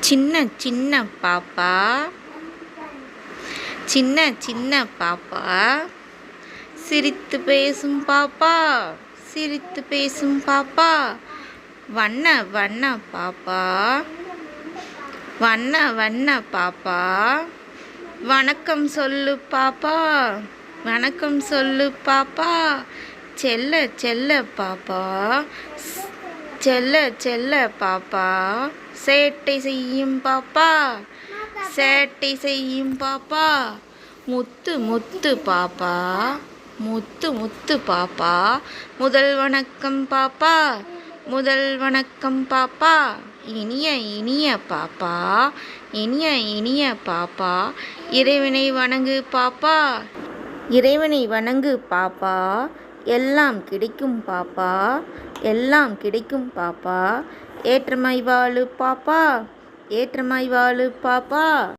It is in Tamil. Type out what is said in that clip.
சின்ன சின்ன பாப்பா. சின்ன சின்ன பாப்பா. சிரித்து பேசும் பாப்பா. சிரித்து பேசும் பாப்பா. வண்ண வண்ண பாப்பா. வண்ண வண்ண பாப்பா. வணக்கம் சொல்லு பாப்பா. வணக்கம் சொல்லு பாப்பா. செல்ல செல்ல பாப்பா. செல்ல செல்ல பாப்பா. சேட்டை செய்யும் பாப்பா. சேட்டை செய்யும் பாப்பா. முத்து முத்து பாப்பா. முத்து முத்து பாப்பா. முதல் வணக்கம் பாப்பா. முதல் வணக்கம் பாப்பா. இனிய இனிய பாப்பா. இனிய இனிய பாப்பா. இறைவனை வணங்கு பாப்பா. இறைவனை வணங்கு பாப்பா. எல்லாம் கிடைக்கும் பாப்பா எல்லாம் கிடைக்கும் பாப்பா. ஏற்றமாய் வாழு பாப்பா ஏற்றமாய் வாழு பாப்பா.